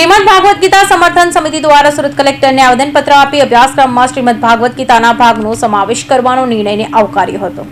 શ્રીમદ ભાગવત ગીતા સમર્થન સમિતિ દ્વારા સુરત કલેક્ટરને આવેદનપત્ર આપી અભ્યાસક્રમમાં શ્રીમદ ભાગવત ગીતાના ભાગનો સમાવેશ કરવાનો નિર્ણયને આવકાર્યો હતો.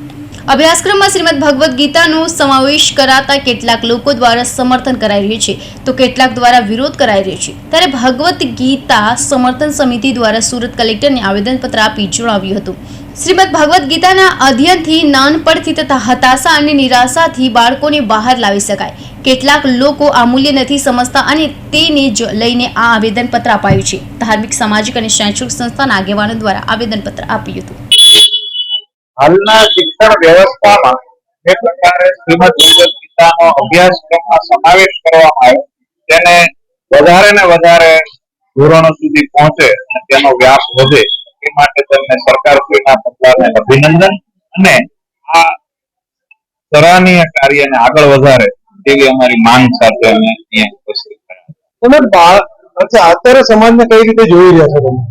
અભ્યાસક્રમમાં શ્રીમદ ભગવદ્ ગીતાનો સમાવેશ કરાતા કેટલાક લોકો દ્વારા સમર્થન કરાઈ રહ્યું છે. તો કેટલાક દ્વારા વિરોધ કરાઈ રહ્યો છે. ત્યારે ભગવદ્ ગીતા સમર્થન સમિતિ દ્વારા સુરત કલેક્ટરને આવેદનપત્ર આપી જણાવ્યું હતું. શ્રીમદ ભગવદ્ ગીતાના અધ્યયનથી નાનપણથી તથા હતાશા અને નિરાશાથી બાળકોને બહાર લાવી શકાય. કેટલાક લોકો આ નથી સમજતા અને તેને જ લઈને આ આવેદનપત્ર અપાયું છે. ધાર્મિક, સામાજિક અને શૈક્ષણિક સંસ્થાના આગેવાનો દ્વારા આવેદનપત્ર આપ્યું હતું. હાલના શિક્ષણ વ્યવસ્થામાં જે પ્રકારે શ્રીમદ ભગવદ ગીતાનો અભ્યાસક્રમમાં સમાવેશ કરવામાં આવ્યો, તેને વધારે ને વધારે ધોરણો સુધી પહોંચે અને તેનો વ્યાપ વધે, એ માટે તેમને સરકારશ્રીના પગલાને અભિનંદન અને આ સરાહનીય કાર્યને આગળ વધારે તેવી અમારી માંગ સાથે અમે અહીંયા ઉપસ્થિત તમે અચ્છા અત્યારે સમાજને કઈ રીતે જોઈ રહ્યા છો તમે?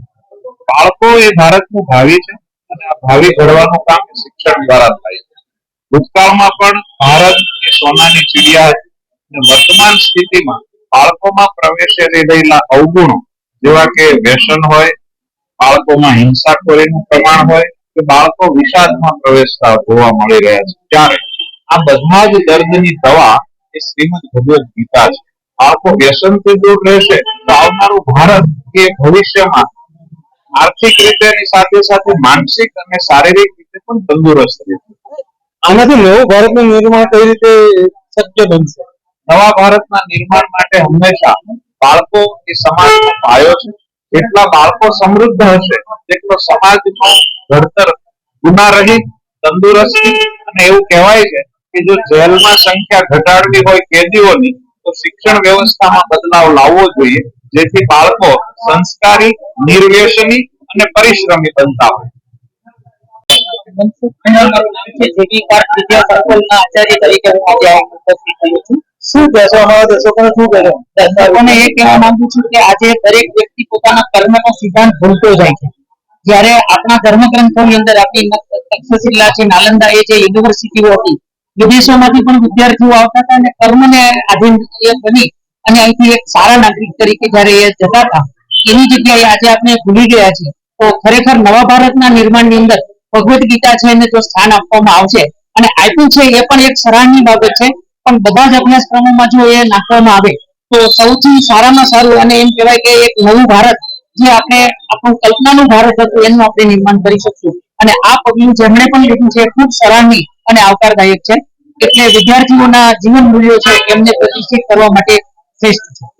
બાળકો એ ભારતનું ભાવિ છે અને આ ભાવિ ઘડવાનું કામ શિક્ષણ દ્વારા થાય છે. ભૂતકાળમાં પણ ભારત એ સોનાની ચીડિયા છે. અને વર્તમાન સ્થિતિમાં બાળકોમાં પ્રવેશી રહેલા અવગુણો જેવા કે વ્યસન હોય બાળકોમાં હિંસાખોરીનું પ્રમાણ હોય કે બાળકો વિષાદમાં પ્રવેશતા જોવા મળી રહ્યા છે. ત્યારે આ બધા જ દર્દની દવા એ શ્રીમદ ભગવદ ગીતા છે. બાળકો વ્યસનથી દૂર રહેશે તો આવનારું ભારત એ ભવિષ્યમાં આર્થિક રીતે સાથે સાથે માનસિક અને શારીરિક રીતે પણ તંદુરસ્ત રહેશે. આનાથી નવું ભારતનું નિર્માણ કઈ રીતે શક્ય બનશે? નવા ભારતના નિર્માણ માટે હંમેશા બાળકો એ સમાજનો પાયો છે. જેટલા બાળકો સમૃદ્ધ હશે તેટલો સમાજનો ઘડતર ગુનારહિત તંદુરસ્તી અને એવું કહેવાય છે કે જો જેલમાં સંખ્યા ઘટાડવી હોય કેદીઓની તો શિક્ષણ વ્યવસ્થામાં બદલાવ લાવવો જોઈએ જેથી બાળકો સંસ્કારી નિર્વ્યસની અને પરિશ્રમી બનતા હોય. શું કહેશો? અમારા દર્શકોને શું કહેશો? દર્શકોને એ કહેવા માંગુ છું કે આજે દરેક વ્યક્તિ પોતાના કર્મનો સિદ્ધાંત ભૂલતો જાય છે. જ્યારે આપણા ધર્મગ્રંથોની અંદર આપણી તક્ષશિલા છે નાલંદા એ જે યુનિવર્સિટીઓ હતી વિદેશોમાંથી પણ વિદ્યાર્થીઓ આવતા હતા અને કર્મને આધીન બની અને અહીંથી એક સારા નાગરિક તરીકે જયારે એ જતા હતા, એની જગ્યાએ આજે આપણે ભૂલી ગયા છે તો ખરેખર નવા ભારતના નિર્માણની અંદર ભગવદ ગીતા છે એને જો સ્થાન આપવામાં આવશે અને આપ્યું છે એ પણ એક સરાહની બાબત છે, પણ બધા જ અભ્યાસક્રમોમાં જો એ નાખવામાં આવે, તો સૌથી સારામાં સારું અને એમ કહેવાય કે એક નવું ભારત જે આપણે આપણું કલ્પનાનું ભારત હતું, એનું આપણે નિર્માણ કરી શકશું. અને આ પગલું જેમણે પણ લીધું છે ખૂબ સરાહનીય અને આવકારદાયક છે. એટલે વિદ્યાર્થીઓના જીવન મૂલ્યો છે એમને પ્રતિષ્ઠિત કરવા માટે શ્રેષ્ઠ છે.